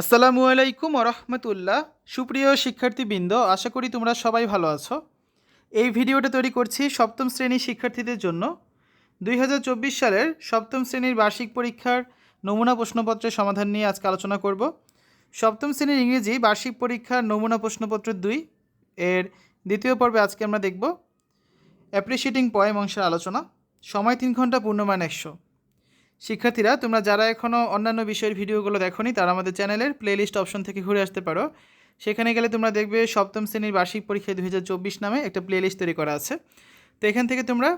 আসসালামু আলাইকুম রহমতুল্লাহ সুপ্রিয় শিক্ষার্থীবৃন্দ, আশা করি তোমরা সবাই ভালো আছো। এই ভিডিওটা তৈরি করছি সপ্তম শ্রেণির শিক্ষার্থীদের জন্য। দুই হাজার চব্বিশ সালের সপ্তম শ্রেণির বার্ষিক পরীক্ষার নমুনা প্রশ্নপত্রের সমাধান নিয়ে আজকে আলোচনা করব। সপ্তম শ্রেণির ইংরেজি বার্ষিক পরীক্ষার নমুনা প্রশ্নপত্র দুই এর দ্বিতীয় পর্বে আজকে আমরা দেখব। অ্যাপ্রিসিয়েটিং পয়েম অংশের আলোচনা। সময় তিন ঘণ্টা পূর্ণমান একশো। শিক্ষার্থীরা, তোমরা যারা এখনও অন্যান্য বিষয়ের ভিডিওগুলো দেখোনি, তারা আমাদের চ্যানেলের প্লেলিস্ট অপশন থেকে ঘুরে আসতে পারো। সেখানে গেলে তোমরা দেখবে সপ্তম শ্রেণির বার্ষিক পরীক্ষা দু হাজার চব্বিশ নামে একটা প্লেলিস্ট তৈরি করা আছে। তো এখান থেকে তোমরা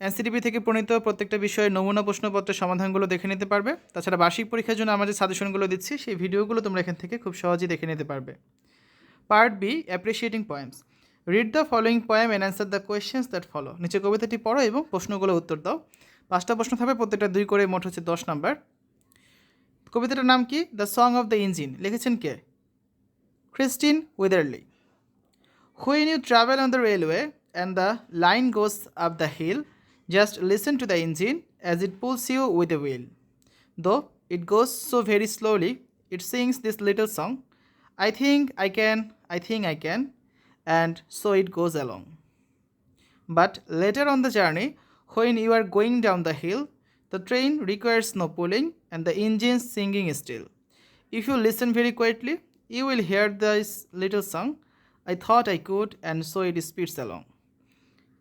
এনসিটিভি থেকে প্রণীত প্রত্যেকটা বিষয়ের নমুনা, প্রশ্নপত্রের সমাধানগুলো দেখে নিতে পারবে। তাছাড়া বার্ষিক পরীক্ষার জন্য আমরা যে সাজেশনগুলো দিচ্ছি, সেই ভিডিওগুলো তোমরা এখান থেকে খুব সহজেই দেখে নিতে পারবে। Part B appreciating poems read the following poem and answer the questions that follow নিচে কবিতাটি পড়ো এবং প্রশ্নগুলো উত্তর দাও। পাঁচটা প্রশ্ন থাকবে প্রত্যেকটা দুই করে মোট হচ্ছে দশ নাম্বার। কবিতাটার নাম কি? The song of the engine লিখেছেন কে? Christine Weatherly. When you travel on the railway and the line goes up the hill just listen to the engine as it pulls you with a will though it goes so very slowly it sings this little song I think I can I think I can and so it goes along But later on the journey, when you are going down the hill, the train requires no pulling and the engine singing still. If you listen very quietly, you will hear this little song. I thought I could, and so it speeds along.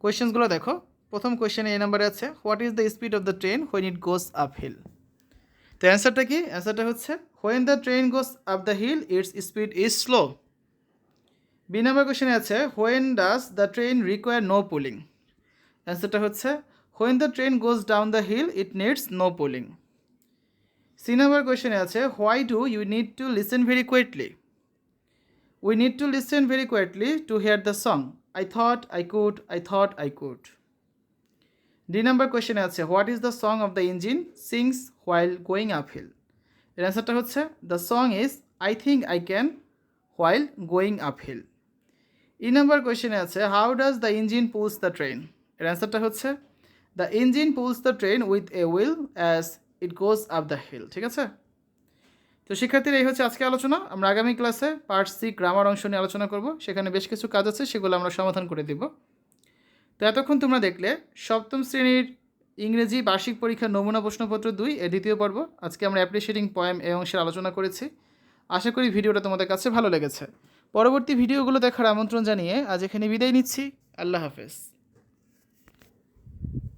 কোয়েশ্চেন্সগুলো দেখো প্রথম কোয়েশ্চেনে এই নাম্বারে আছে what is the speed of the train when it goes up hill তো অ্যান্সারটা কি অ্যান্সারটা হচ্ছে when the train goes up the hill its speed is slow B number কোয়েশনে আছে when does the train require no pulling অ্যান্সারটা হচ্ছে when the train goes down the hill it needs no pulling C number কোয়েশনে আছে why do you need to listen very quietly we need to listen very quietly to hear the song I thought I could I thought I could D number কোয়েশনে আছে what is the song of the engine sings while going up hill এর অ্যান্সারটা হচ্ছে the song is I think I can while going up hill E number কোয়েশনে আছে how does the engine pulls the train এর অ্যান্সারটা হচ্ছে the engine pulls the train with a will as it goes up the hill ঠিক আছে? তো শিক্ষার্থীরা, এই হচ্ছে আজকে আলোচনা। আমরা আগামী ক্লাসে পার্ট সি গ্রামার অংশ নিয়ে আলোচনা করব। সেখানে বেশ কিছু কাজ আছে, সেগুলো আমরা সমাধান করে দিব। তো এতক্ষণ তোমরা দেখলে, সপ্তম শ্রেণির ইংরেজি বার্ষিক পরীক্ষার নমুনা প্রশ্নপত্র দুই এর দ্বিতীয় পর্ব। আজকে আমরা অ্যাপ্রিসিয়েটিং পয়েম এই অংশের আলোচনা করেছি। আশা করি ভিডিওটা তোমাদের কাছে ভালো লেগেছে। পরবর্তী ভিডিওগুলো দেখার আমন্ত্রণ জানিয়ে আজ এখানে বিদায় নিচ্ছি। আল্লাহ হাফেজ।